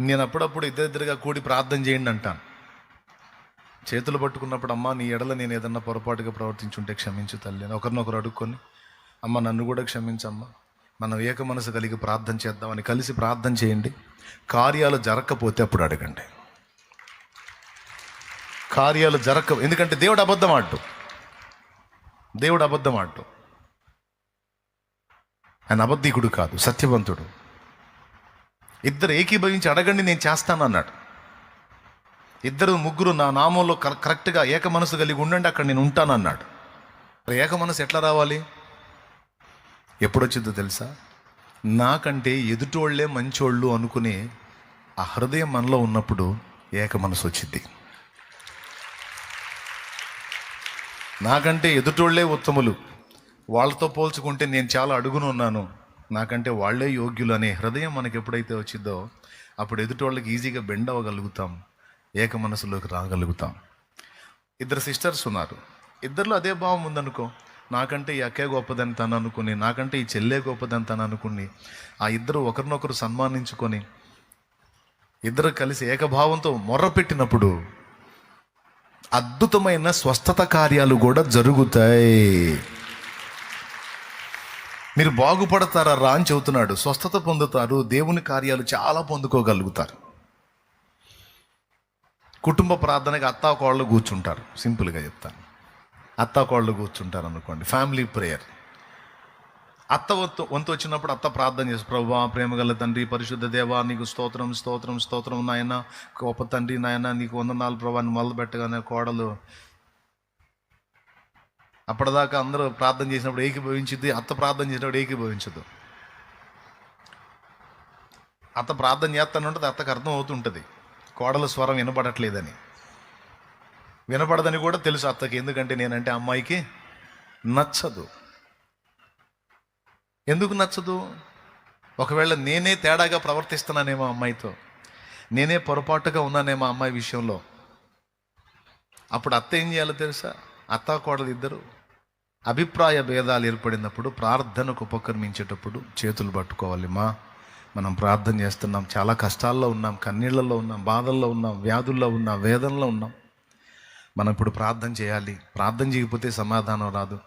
నేను అప్పుడప్పుడు ఇద్దరిద్దరుగా కూడి ప్రార్థన చేయండి అంటాను. చేతులు పట్టుకున్నప్పుడు అమ్మ నీ ఎడల నేను ఏదన్నా పొరపాటుగా ప్రవర్తించుంటే క్షమించు తల్లి అని ఒకరినొకరు అడుక్కొని అమ్మ నన్ను కూడా క్షమించమ్మా. మనం ఏక మనసు కలిగి ప్రార్థన చేద్దామని కలిసి ప్రార్థన చేయండి. కార్యాలు జరగకపోతే అప్పుడు అడగండి. కార్యాలు జరగ ఎందుకంటే దేవుడు అబద్ధం ఆడు దేవుడు అబద్ధం ఆడు ఆయన అబద్ధికుడు కాదు సత్యవంతుడు. ఇద్దరు ఏకీభవించి అడగండి నేను చేస్తాను అన్నాడు. ఇద్దరు ముగ్గురు నా నామంలో కరెక్ట్గా ఏక మనసు కలిగి ఉండండి అక్కడ నేను ఉంటాను అన్నాడు. ఏక మనసు ఎట్లా రావాలి? ఎప్పుడొచ్చిందో తెలుసా? నాకంటే ఎదుటోళ్ళే మంచోళ్ళు అనుకునే ఆ హృదయం మనలో ఉన్నప్పుడు ఏక మనసు వచ్చింది నాకంటే ఎదుటోళ్ళే ఉత్తములు. వాళ్ళతో పోల్చుకుంటే నేను చాలా అడుగును ఉన్నాను నాకంటే వాళ్ళే యోగ్యులు అనే హృదయం మనకు ఎప్పుడైతే వచ్చిందో అప్పుడు ఎదుటోళ్ళకి ఈజీగా బెండ్ అవ్వగలుగుతాం ఏక మనసులోకి రాగలుగుతాం. ఇద్దరు సిస్టర్స్ ఉన్నారు. ఇద్దరిలో అదే భావం ఉందనుకో నాకంటే ఈ అక్కే గొప్పదని తను అనుకుని నాకంటే ఈ చెల్లె గొప్పదని తను అనుకుని ఆ ఇద్దరు ఒకరినొకరు సన్మానించుకొని ఇద్దరు కలిసి ఏకభావంతో మొర్రపెట్టినప్పుడు అద్భుతమైన స్వస్థత కార్యాలు కూడా జరుగుతాయి. మీరు బాగుపడతారా రా అని చెబుతున్నాడు. స్వస్థత పొందుతారు. దేవుని కార్యాలు చాలా పొందుకోగలుగుతారు. కుటుంబ ప్రార్థనకి అత్తా కోళ్ళు కూర్చుంటారు. సింపుల్గా చెప్తాను. అత్తా కోళ్ళు కూర్చుంటారు అనుకోండి. ఫ్యామిలీ ప్రేయర్ అత్త వంతు వంతు వచ్చినప్పుడు అత్త ప్రార్థన చేసి ప్రభా ప్రేమగల తండ్రి పరిశుద్ధ దేవా నీకు స్తోత్రం స్తోత్రం స్తోత్రం నాయన గొప్ప తండ్రి నాయన నీకు వందనాలు నాలుగు మొదలు పెట్టగానే కోడలు అప్పటిదాకా అందరూ ప్రార్థన చేసినప్పుడు ఏకీభవించింది అత్త ప్రార్థన చేసినప్పుడు ఏకీభవించదు. అత్త ప్రార్థన చేస్తానంటే అత్తకు అర్థం అవుతుంటుంది. కోడల స్వరం వినపడట్లేదని వినపడదని కూడా తెలుసు అత్తకి ఎందుకంటే నేనంటే అమ్మాయికి నచ్చదు. ఎందుకు నచ్చదు? ఒకవేళ నేనే తేడాగా ప్రవర్తిస్తున్నానేమో అమ్మాయితో నేనే పొరపాటుగా ఉన్నానేమో అమ్మాయి విషయంలో అప్పుడు అత్త ఏం చేయాలో తెలుసా? అత్త కోడలు ఇద్దరు అభిప్రాయ భేదాలు ఏర్పడినప్పుడు ప్రార్థనకు ఉపక్రమించేటప్పుడు చేతులు పట్టుకోవాలి మా మనం ప్రార్థన చేస్తున్నాం చాలా కష్టాల్లో ఉన్నాం కన్నీళ్ళలో ఉన్నాం బాధల్లో ఉన్నాం వ్యాధుల్లో ఉన్నాం వేదనలో ఉన్నాం. మనం ఇప్పుడు ప్రార్థన చేయాలి. ప్రార్థన చేయకపోతే సమాధానం రాదు.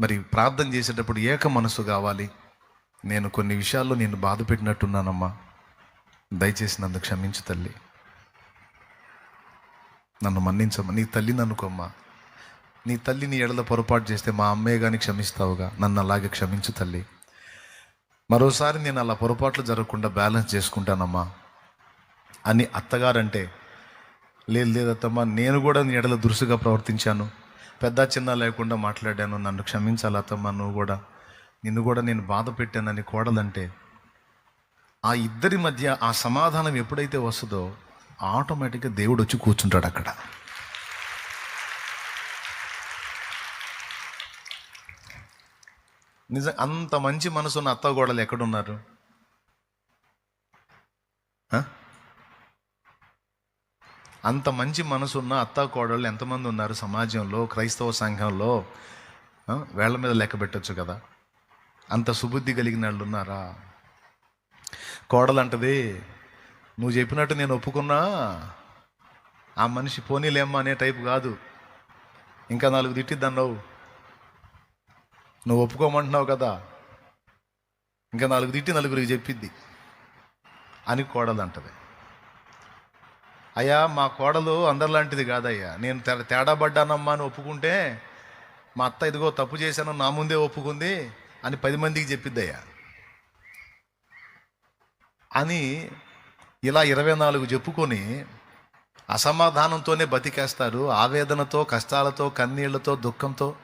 మరి ప్రార్థన చేసేటప్పుడు ఏక మనసు కావాలి. నేను కొన్ని విషయాల్లో నేను బాధ పెట్టినట్టున్నానమ్మా. దయచేసి నన్ను క్షమించు తల్లి. నన్ను మన్నించమ్మా నీ తల్లి నన్నుకోమ్మా. నీ తల్లి నీ ఎడల పొరపాటు చేస్తే మా అమ్మే కానీ క్షమిస్తావుగా. నన్ను అలాగే క్షమించు తల్లి. మరోసారి నేను అలా పొరపాట్లు జరగకుండా బ్యాలెన్స్ చేసుకుంటానమ్మా అని అత్తగారంటే లేదు లేదత్తమ్మా నేను కూడా నీ ఎడల దురుసుగా ప్రవర్తించాను. పెద్ద చిన్న లేకుండా మాట్లాడాను. నన్ను క్షమించాలి అత్తమ్మా నువ్వు కూడా. నిన్ను కూడా నేను బాధ పెట్టానని కోడలంటే ఆ ఇద్దరి మధ్య ఆ సమాధానం ఎప్పుడైతే వస్తుందో ఆటోమేటిక్గా దేవుడు వచ్చి కూర్చుంటాడు అక్కడ. నిజం అంత మంచి మనసున్న అత్త గోడలు ఎక్కడున్నారు అంత మంచి మనసున్న అత్త కోడళ్ళు ఎంతమంది ఉన్నారు సమాజంలో క్రైస్తవ సంఘంలో? వేళ్ళ మీద లెక్క పెట్టచ్చు కదా. అంత సుబుద్ధి కలిగిన వాళ్ళు ఉన్నారా? కోడలు అంటది నువ్వు చెప్పినట్టు నేను ఒప్పుకున్నా ఆ మనిషి పోనీలేమ్మా అనే టైపు కాదు. ఇంకా నాలుగు తిట్టిద్దన్నావు. నువ్వు ఒప్పుకోమంటున్నావు కదా. ఇంకా నాలుగు తిట్టి నలుగురికి చెప్పిద్ది. అని కోడలు అంటది అయ్యా మా కోడలు అందరిలాంటిది కాదయ్యా. నేను తే- తేడా పడ్డానమ్మా అని ఒప్పుకుంటే మా అత్త ఇదిగో తప్పు చేశాను నా ముందే ఒప్పుకుంది అని పది మందికి చెప్పిద్దయ్యా. అని ఇలా ఇరవై నాలుగు చెప్పుకొని అసమాధానంతోనే బతికేస్తారు. ఆవేదనతో కష్టాలతో కన్నీళ్ళతో దుఃఖంతో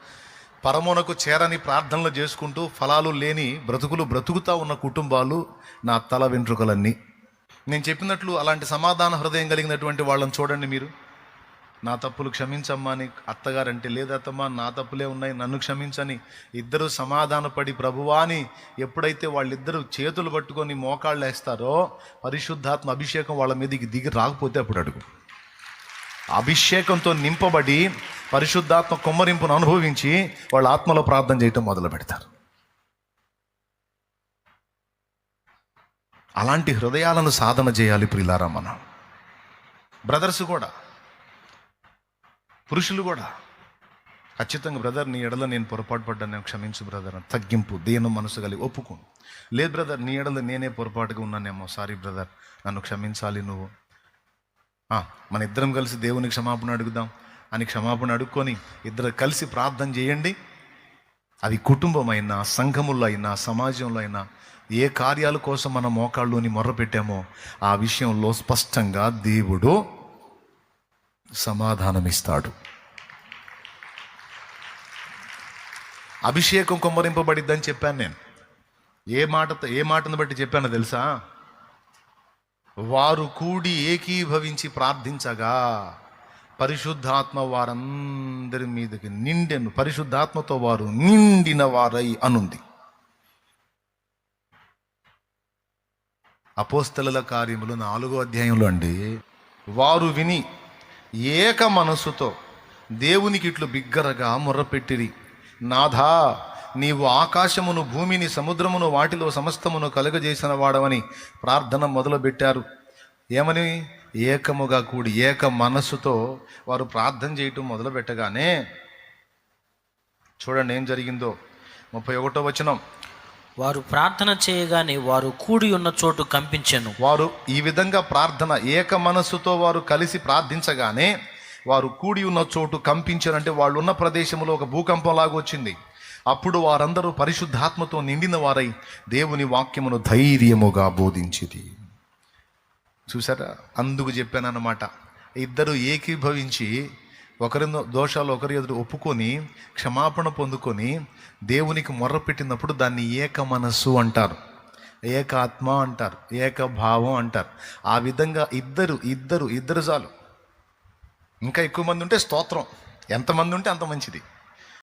పరమునకు చేరని ప్రార్థనలు చేసుకుంటూ ఫలాలు లేని బ్రతుకులు బ్రతుకుతా ఉన్న కుటుంబాలు నా తల వెంట్రుకలన్నీ. నేను చెప్పినట్లు అలాంటి సమాధాన హృదయం కలిగినటువంటి వాళ్ళని చూడండి మీరు. నా తప్పులు క్షమించమ్మా అని అత్తగారంటే లేదత్తమ్మా నా తప్పులే ఉన్నాయి నన్ను క్షమించని ఇద్దరు సమాధానపడి ప్రభువా అని ఎప్పుడైతే వాళ్ళిద్దరూ చేతులు పట్టుకొని మోకాళ్ళు వేస్తారో పరిశుద్ధాత్మ అభిషేకం వాళ్ళ మీదకి దిగి రాకపోతే అప్పుడు అడుగు. అభిషేకంతో నింపబడి పరిశుద్ధాత్మ కుమ్మరింపును అనుభవించి వాళ్ళ ఆత్మలో ప్రార్థన చేయటం మొదలు పెడతారు. అలాంటి హృదయాలను సాధన చేయాలి ప్రిలారా మనం. బ్రదర్స్ కూడా పురుషులు కూడా ఖచ్చితంగా బ్రదర్ నీ ఎడలో నేను పొరపాటు పడ్డాను నేను క్షమించు బ్రదర్ తగ్గింపు దేని మనసు కలిగి ఒప్పుకో లేదు బ్రదర్ నీ ఎడలో నేనే పొరపాటుగా ఉన్నానేమో సారీ బ్రదర్ నన్ను క్షమించాలి నువ్వు. మన ఇద్దరం కలిసి దేవుని క్షమాపణ అడుగుదాం. అని క్షమాపణ అడుక్కొని ఇద్దరు కలిసి ప్రార్థన చేయండి. అది కుటుంబం అయినా సంఘముల్లో అయినా సమాజంలో అయినా ఏ కార్యాల కోసం మన మోకాళ్ళలోని మొర్రపెట్టామో ఆ విషయంలో స్పష్టంగా దేవుడు సమాధానమిస్తాడు. అభిషేకం కొమ్మరింపబడిద్దని చెప్పాను నేను. ఏ మాటతో ఏ మాటను బట్టి చెప్పానో తెలుసా? వారు కూడి ఏకీభవించి ప్రార్థించగా పరిశుద్ధాత్మ వారందరి మీదకి నిండెను. పరిశుద్ధాత్మతో వారు నిండిన వారై అనుంది. అపోస్తల కార్యములు నాలుగో అధ్యాయంలో అండి. వారు విని ఏక మనస్సుతో దేవునికి ఇట్లు బిగ్గరగా మొర్రపెట్టిరి. నాథా నీవు ఆకాశమును భూమిని సముద్రమును వాటిలో సమస్తమును కలుగజేసిన వాడవని ప్రార్థన మొదలుపెట్టారు. ఏమని? ఏకముగా కూడి ఏక మనస్సుతో వారు ప్రార్థన చేయటం మొదలు పెట్టగానే చూడండి ఏం జరిగిందో. ముప్పై ఒకటో వచనం. వారు ప్రార్థన చేయగానే వారు కూడి ఉన్న చోటు కంపించెను. వారు ఈ విధంగా ప్రార్థన ఏక మనస్సుతో వారు కలిసి ప్రార్థించగానే వారు కూడి ఉన్న చోటు కంపించారంటే వాళ్ళు ఉన్న ప్రదేశంలో ఒక భూకంపం లాగా వచ్చింది అప్పుడు వారందరూ పరిశుద్ధాత్మతో నిండిన వారై దేవుని వాక్యమును ధైర్యముగా బోధించేది చూసారా అందుకు చెప్పానన్నమాట. ఇద్దరు ఏకీభవించి ఒకరి దోషాలు ఒకరి ఎదురు ఒప్పుకొని క్షమాపణ పొందుకొని దేవునికి మొర్ర పెట్టినప్పుడు దాన్ని ఏక మనస్సు అంటారు. ఏకాత్మ అంటారు. ఏకభావం అంటారు. ఆ విధంగా ఇద్దరు ఇద్దరు ఇద్దరు చాలు. ఇంకా ఎక్కువ మంది ఉంటే స్తోత్రం. ఎంతమంది ఉంటే అంత మంచిది.